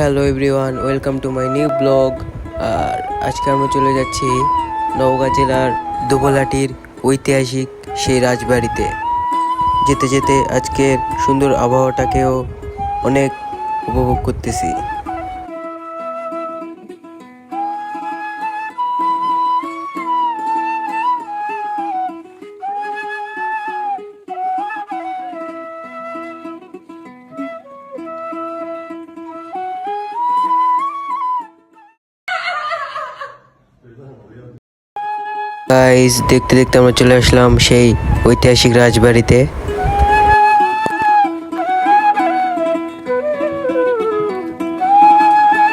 Hello everyone welcome to my new blog আর আজকে আমরা চলে যাচ্ছি নওগাঁ জেলার দুবলাটির ঐতিহাসিক সেই রাজবাড়িতে। যেতে যেতে আজকের সুন্দর আবহাওয়াটাকেও অনেক উপভোগ করতেছি। গাইজ দেখতে দেখতে আমরা চলে আসলাম সেই ঐতিহাসিক রাজবাড়িতে।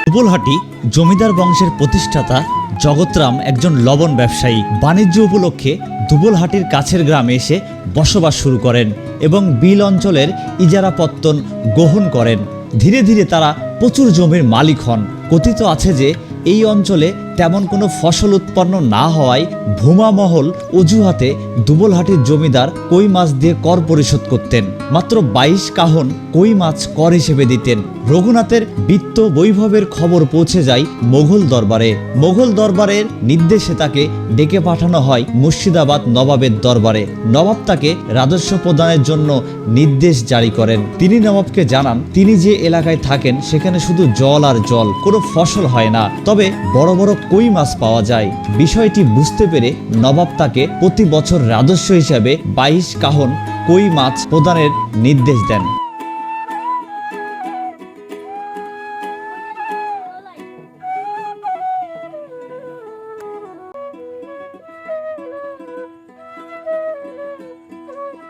দুবলহাটি জমিদার বংশের প্রতিষ্ঠাতা জগৎরাম একজন লবণ ব্যবসায়ী। বাণিজ্য উপলক্ষে দুবলহাটির কাছের গ্রামে এসে বসবাস শুরু করেন এবং বিল অঞ্চলের ইজারাপত্তন গ্রহণ করেন। ধীরে ধীরে তারা প্রচুর জমির মালিক হন। কথিত আছে যে এই অঞ্চলে তেমন কোনো ফসল উৎপন্ন না হওয়ায় ভূমা মহল অজুহাতে দুবলহাটির জমিদার কই মাছ দিয়ে কর পরিশোধ করতেন। মাত্র বাইশ কাহন কই মাছ কর হিসেবে দিতেন। রঘুনাথের বিত্ত বৈভবের খবর পৌঁছে যায় মোঘল দরবারে। মোঘল দরবারের নির্দেশে তাকে ডেকে পাঠানো হয় মুর্শিদাবাদ নবাবের দরবারে। নবাব তাকে রাজস্ব প্রদানের জন্য নির্দেশ জারি করেন। তিনি নবাবকে জানান, তিনি যে এলাকায় থাকেন, সেখানে শুধু জল আর জল, কোনো ফসল হয় না। তবে বড় বড় কই মাছ পাওয়া যায়? বিষয়টি বুঝতে পেরে নবাব তাকে প্রতি বছর রাজস্ব হিসাবে বাইশ কাহন কই মাছ প্রদানের নির্দেশ দেন।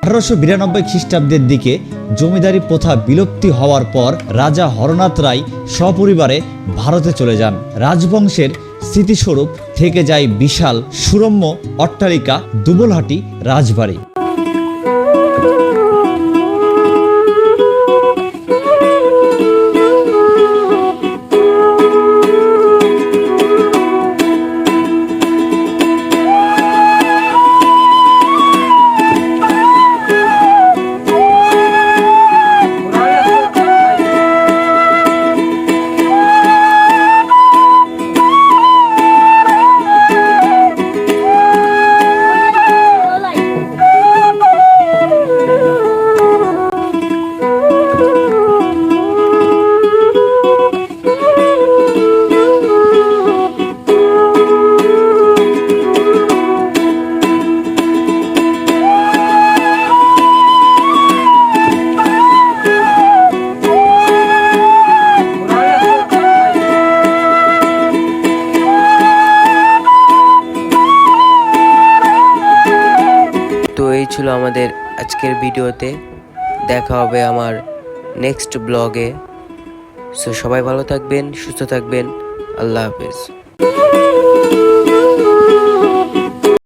আঠারোশো বিরানব্বই খ্রিস্টাব্দের দিকে জমিদারি প্রথা বিলুপ্তি হওয়ার পর রাজা হরনাথ রায় সপরিবারে ভারতে চলে যান। রাজবংশের স্মৃতিস্বরূপ থেকে যায় বিশাল সুরম্য অট্টালিকা দুবলহাটি রাজবাড়ি। ছিল আমাদের আজকের ভিডিওতে। দেখা হবে আমার নেক্সট ব্লগে সো সবাই ভালো থাকবেন, সুস্থ থাকবেন। আল্লাহ হাফেজ।